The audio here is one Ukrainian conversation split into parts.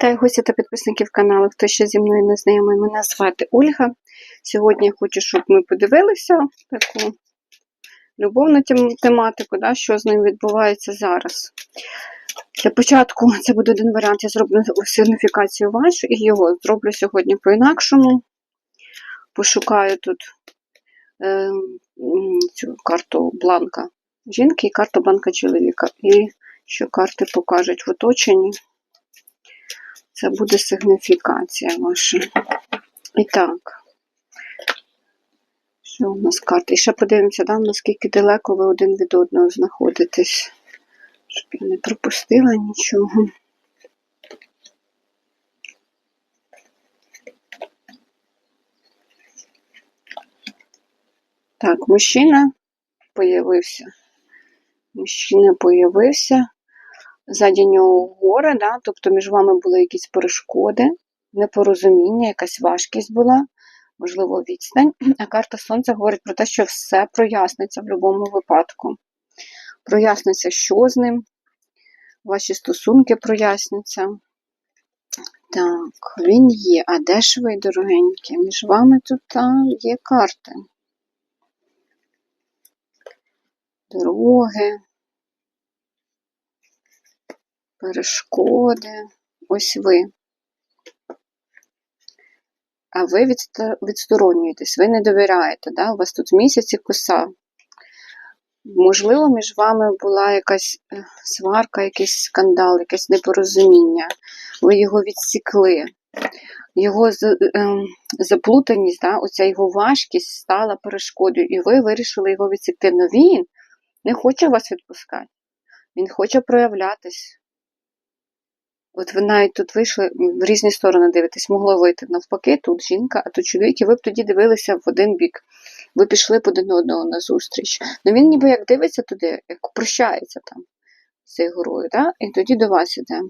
Вітаю гості та підписників каналу. Хто ще зі мною не знайомий, мене звати Ольга. Сьогодні я хочу, щоб ми подивилися таку любовну тематику, да, що з ним відбувається зараз. Для початку це буде один варіант. Я зроблю сигніфікацію вашу і його. Зроблю сьогодні по-інакшому. Пошукаю тут е, цю карту бланка жінки і карту бланка чоловіка. І що карти покажуть в оточенні. Це буде сигніфікація ваша. І так. Що у нас карти? І ще подивимося, да, наскільки далеко ви один від одного знаходитесь. Щоб я не пропустила нічого. Так, мужчина появився. Мужчина появився. Ззаді нього гори, да? тобто між вами були якісь перешкоди, непорозуміння, якась важкість була, можливо, відстань. А карта Сонця говорить про те, що все проясниться в будь-якому випадку. Проясниться, що з ним, ваші стосунки проясняться. Так, він є. А де ж ви, дорогенькі? Між вами тут є карти. Дороги. Перешкоди. Ось ви. А ви відсторонюєтесь, ви не довіряєте, да? у вас тут місяці коса. Можливо, між вами була якась е, сварка, якийсь скандал, якесь непорозуміння. Ви його відсікли. Його ем, заплутаність, да? оця його важкість стала перешкодою, і ви вирішили його відсікти. Но він не хоче вас відпускати. Він хоче проявлятись. От ви навіть тут вийшли в різні сторони дивитесь, могло вийти навпаки, тут жінка, а тут чоловік, і ви б тоді дивилися в один бік. Ви пішли б один одного на зустріч. Ну він ніби як дивиться туди, як прощається там з цією горою, да? і тоді до вас іде.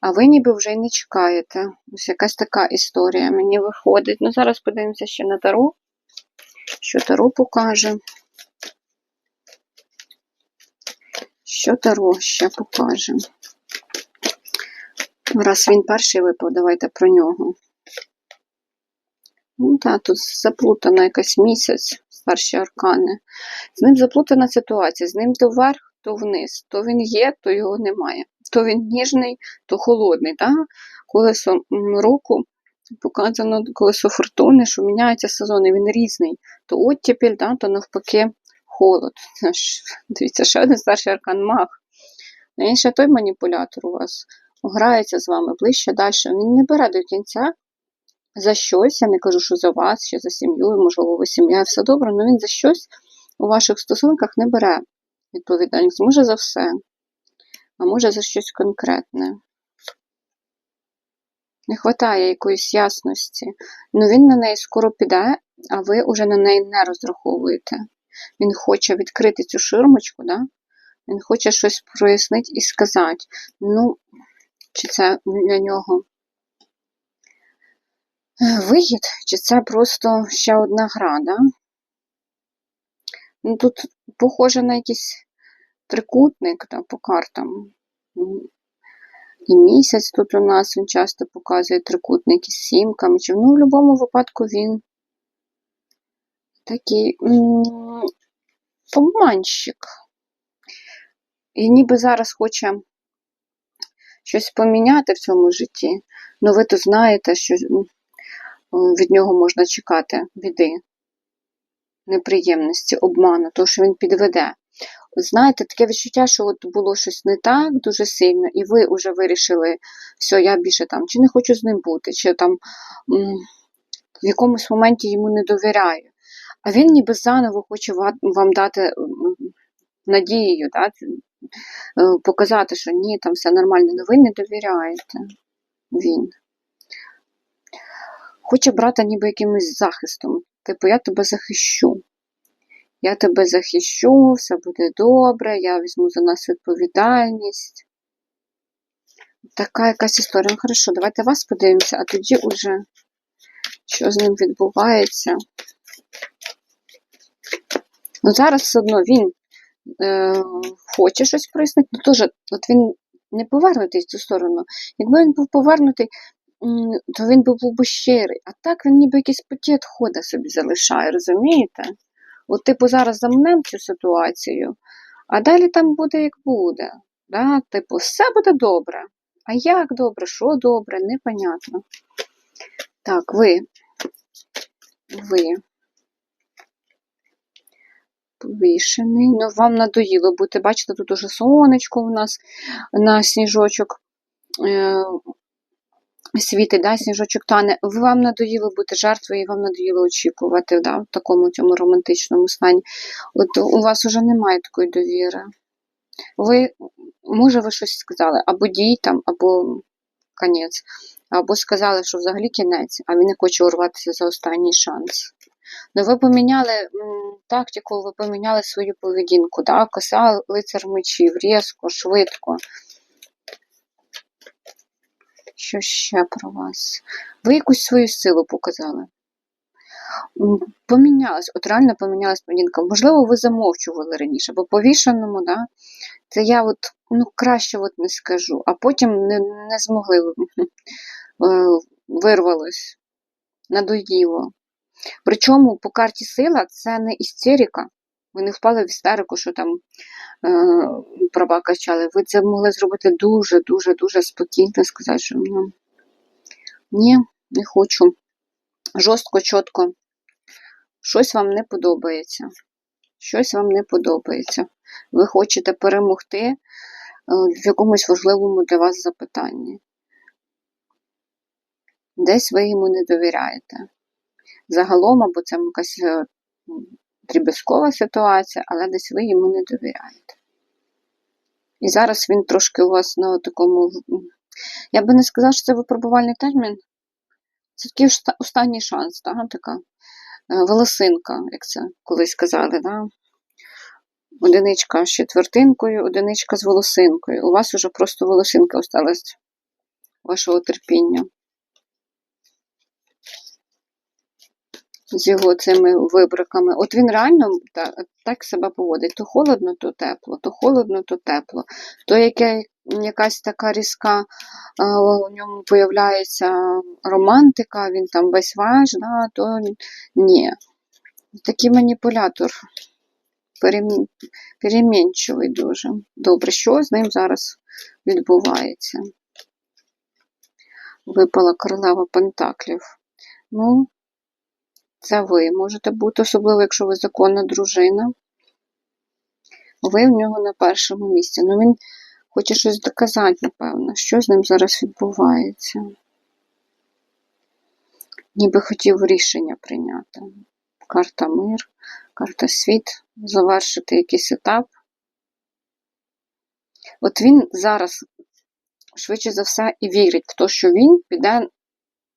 А ви ніби вже й не чекаєте. Ось якась така історія мені виходить. Ну, зараз подивимося ще на Таро, що Таро покаже. Що Таро ще покаже? Раз він перший випав, давайте про нього. Ну так, тут заплутана якась місяць, старші аркани. З ним заплутана ситуація, з ним то вверх, то вниз. То він є, то його немає. То він ніжний, то холодний. Так? Колесо року показано колесо фортуни, що міняються сезони, він різний. То оттепіль, да, то навпаки холод. Дивіться, ще один старший аркан маг. Він той маніпулятор у вас грається з вами ближче, далі. Він не бере до кінця за щось. Я не кажу, що за вас, чи за сім'ю, можливо, ви сім'я, все добре, але він за щось у ваших стосунках не бере відповідальність. Може за все, а може за щось конкретне. Не вистачає якоїсь ясності. Ну він на неї скоро піде, а ви вже на неї не розраховуєте. Він хоче відкрити цю ширмочку, да? він хоче щось прояснити і сказати. Ну, чи це для нього е, вигід, чи це просто ще одна гра, да? Ну, тут похоже на якийсь трикутник да, по картам. І місяць тут у нас він часто показує трикутники з сімками. Чи, ну, в будь-якому випадку він такий обманщик. І ніби зараз хоче щось поміняти в цьому житті. Ну, ви то знаєте, що від нього можна чекати біди, неприємності, обману, тому що він підведе. Знаєте, таке відчуття, що от було щось не так дуже сильно, і ви вже вирішили, все, я більше там чи не хочу з ним бути, чи там в якомусь моменті йому не довіряю. А він ніби заново хоче вам дати надію, да? Е, показати, що ні, там все нормально, але ви не довіряєте. Він. Хоче брати ніби якимось захистом. Типу, я тебе захищу. Я тебе захищу, все буде добре, я візьму за нас відповідальність. Така якась історія. Ну, хорошо, давайте вас подивимося, а тоді уже, що з ним відбувається. Ну, зараз все одно він е, хоче щось прояснити, ну теж, от він не повернутий в цю сторону. Якби він був повернутий, то він був би щирий. А так він ніби якийсь пакет хода собі залишає, розумієте? От, типу, зараз замнем цю ситуацію, а далі там буде як буде. Да? Типу, все буде добре. А як добре, що добре, непонятно. Так, ви. Ви. Повішений. Ну, вам надоїло бути. Бачите, тут уже сонечко у нас на сніжочок е, світить, да, сніжочок тане. Вам надоїло бути жертвою, і вам надоїло очікувати да, в такому цьому романтичному стані. От у вас вже немає такої довіри. Ви, може, ви щось сказали, або дій там, або конець, або сказали, що взагалі кінець, а він не хоче урватися за останній шанс. Ну, ви поміняли м, тактику, ви поміняли свою поведінку, да? коса лицар мечів, різко, швидко. Що ще про вас? Ви якусь свою силу показали. Помінялась, от реально помінялась поведінка. Можливо, ви замовчували раніше, бо повішеному, да, це я от, ну, краще от не скажу, а потім не, не змогли, е, вирвалось, надоїло. Причому по карті сила це не істерика. Ви не впали в істерику, що там е, права качали. Ви це могли зробити дуже-дуже дуже спокійно, сказати, що ну, ні, не хочу. Жорстко, чітко. Щось вам не подобається. Щось вам не подобається. Ви хочете перемогти е, в якомусь важливому для вас запитанні. Десь ви йому не довіряєте. Загалом, або це якась е, дріб'язкова ситуація, але десь ви йому не довіряєте. І зараз він трошки у вас на такому. Я би не сказала, що це випробувальний термін. Це такий останній шанс, да? така е, волосинка, як це колись казали. Да? Одиничка з четвертинкою, одиничка з волосинкою. У вас уже просто волосинка осталась вашого терпіння. З його цими вибриками. От він реально так, так себе поводить. То холодно, то тепло, то холодно, то тепло. То яке, якась така різка у ньому появляється романтика, він там весь ваш, да, то ні. Такий маніпулятор. Перем- Перемінчивий дуже. Добре, що з ним зараз відбувається? Випала королева Пентаклів. Ну, це ви можете бути, особливо, якщо ви законна дружина. Ви в нього на першому місці. Ну, він хоче щось доказати, напевно. Що з ним зараз відбувається? Ніби хотів рішення прийняти. Карта мир, карта світ, завершити якийсь етап. От він зараз, швидше за все, і вірить в те, що він піде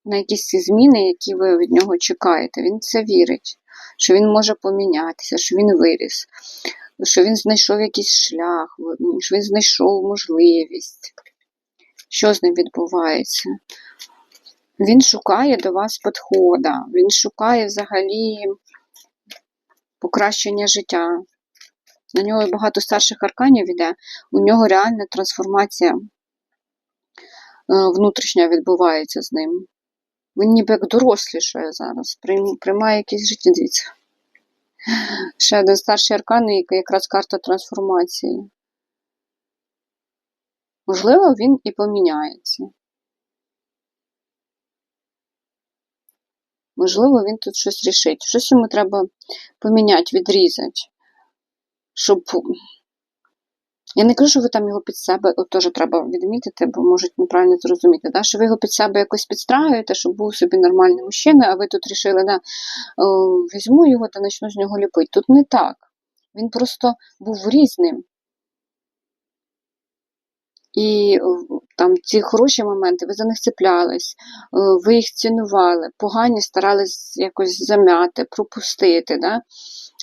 на якісь ці зміни, які ви від нього чекаєте. Він це вірить, що він може помінятися, що він виріс, що він знайшов якийсь шлях, що він знайшов можливість. Що з ним відбувається? Він шукає до вас підхода, він шукає взагалі покращення життя. На нього багато старших арканів іде, у нього реальна трансформація е, внутрішня відбувається з ним. Він ніби як дорослішає зараз, приймає якісь життя. Дивіться. Ще один старший аркан, і якраз карта трансформації. Можливо, він і поміняється. Можливо, він тут щось рішить. Щось йому треба поміняти, відрізати. Щоб. Я не кажу, що ви там його під себе, от теж треба відмітити, бо можуть неправильно зрозуміти, да? що ви його під себе якось підстраюєте, щоб був собі нормальний мужчина, а ви тут рішили, да, візьму його та почну з нього ліпити. Тут не так. Він просто був різним. І там ці хороші моменти, ви за них цеплялись, ви їх цінували, погані старались якось зам'яти, пропустити. Да?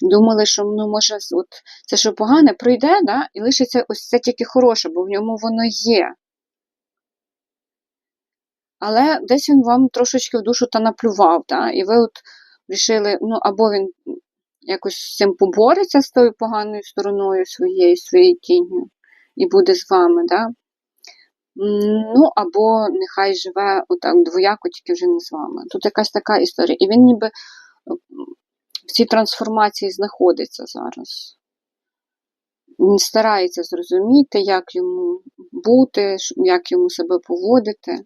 Думали, що ну, може, от, це що погане пройде, да? і лишиться ось це тільки хороше, бо в ньому воно є. Але десь він вам трошечки в душу та наплював, да? і ви от вирішили, ну, або він якось з цим побореться з тою поганою стороною своєю, своєю тінню, і буде з вами, да? Ну, або нехай живе отак двояко, тільки вже не з вами. Тут якась така історія. І він ніби в цій трансформації знаходиться зараз. Він старається зрозуміти, як йому бути, як йому себе поводити.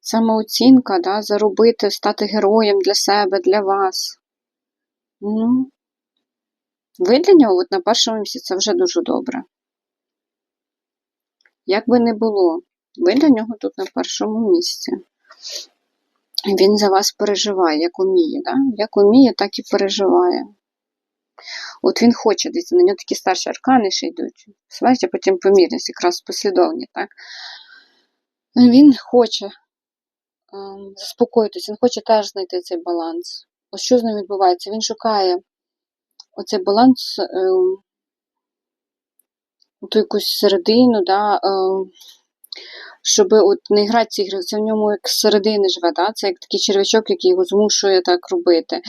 Самооцінка, да, заробити, стати героєм для себе, для вас. Ну, ви для нього от на першому місці це вже дуже добре. Як би не було, ви для нього тут на першому місці. Він за вас переживає, як уміє. Да? Як уміє, так і переживає. От він хоче, дивіться, на нього такі старші аркани ще йдуть. Бачите, потім помірність, якраз послідовні, так? Він хоче ем, заспокоїтися, він хоче теж знайти цей баланс. Ось що з ним відбувається? Він шукає оцей баланс, ем, ту якусь середину, да, ем, щоб от не грати ці ігри, це в ньому як середини живе, да? це як такий червячок, який його змушує так робити.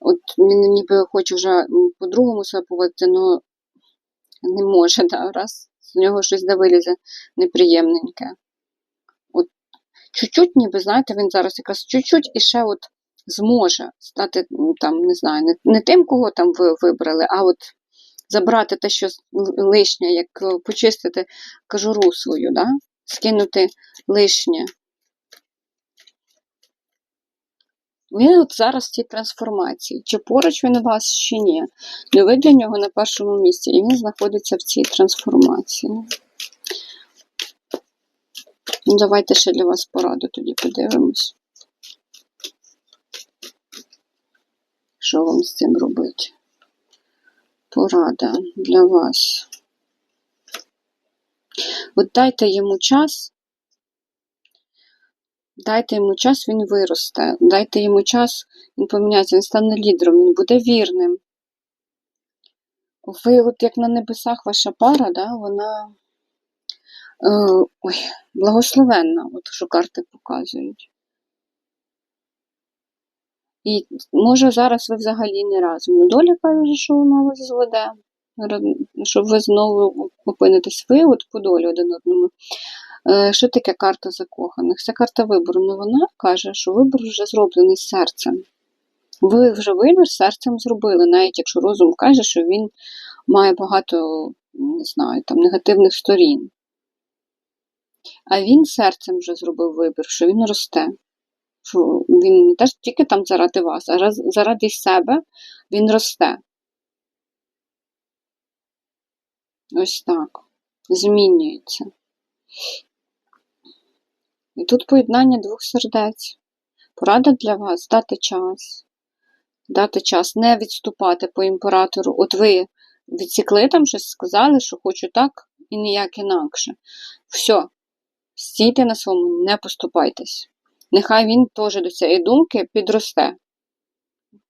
От Він ніби хоче вже по-другому себе поводити, але не може, да? раз з нього щось де вилізе неприємненьке. От Чуть-чуть, ніби, знаєте, він зараз якраз чуть-чуть і ще от зможе стати, там, не знаю, не, не тим, кого там ви вибрали, а от забрати те, що лишнє, як почистити кожуру свою, да? скинути лишнє. Він от зараз в цій трансформації. Чи поруч він у вас, чи ні. Не ви для нього на першому місці, і він знаходиться в цій трансформації. Ну, Давайте ще для вас пораду тоді подивимось. Що вам з цим робити? Порада для вас. От дайте йому час, дайте йому час, він виросте. Дайте йому час, він поміняється, він стане лідером, він буде вірним. Ви, от як на небесах ваша пара, да, вона е, ой, благословенна, от що карти показують. І може зараз ви взагалі не разом. Ну, доля каже, що вона вас зведе щоб ви знову опинитесь ви от по долі один одному. Е, що таке карта закоханих? Це карта вибору. Ну вона каже, що вибор вже зроблений серцем. Ви вже вибір серцем зробили, навіть якщо розум каже, що він має багато, не знаю, там, негативних сторін. А він серцем вже зробив вибір, що він росте. Він не теж тільки там заради вас, а заради себе він росте. Ось так. Змінюється. І тут поєднання двох сердець. Порада для вас дати час. Дати час, не відступати по імператору. От ви відсікли там щось, сказали, що хочу так і ніяк інакше. Все, стійте на своєму, не поступайтесь. Нехай він теж до цієї думки підросте.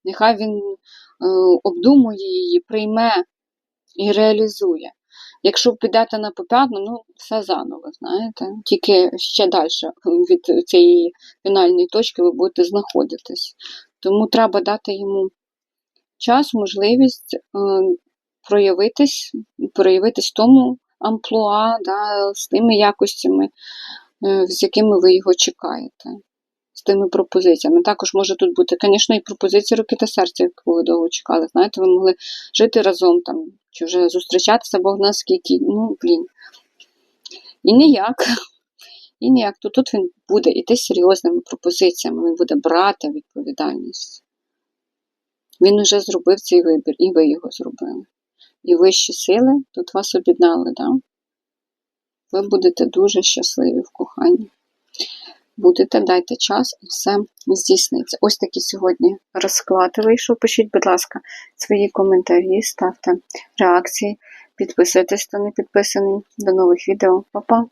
Нехай він е, обдумує її, прийме і реалізує. Якщо підете на поп'ятну, ну все заново, знаєте. Тільки ще далі від цієї фінальної точки ви будете знаходитись. Тому треба дати йому час, можливість е, проявитись, проявитись тому амплуа, да, з тими якостями, е, з якими ви його чекаєте тими пропозиціями. Також може тут бути, звісно, і пропозиції руки та серця, яку ви довго чекали. Знаєте, ви могли жити разом там, чи вже зустрічатися, Бог нас скільки, ну, блін. І ніяк. І ніяк. То тут він буде йти з серйозними пропозиціями, він буде брати відповідальність. Він вже зробив цей вибір, і ви його зробили. І вищі сили тут вас об'єднали, да? ви будете дуже щасливі в коханні будете, дайте час і все здійсниться. Ось такий сьогодні розклад вийшов. Пишіть, будь ласка, свої коментарі, ставте реакції, підписуйтесь, хто не підписаний. До нових відео. Па-па!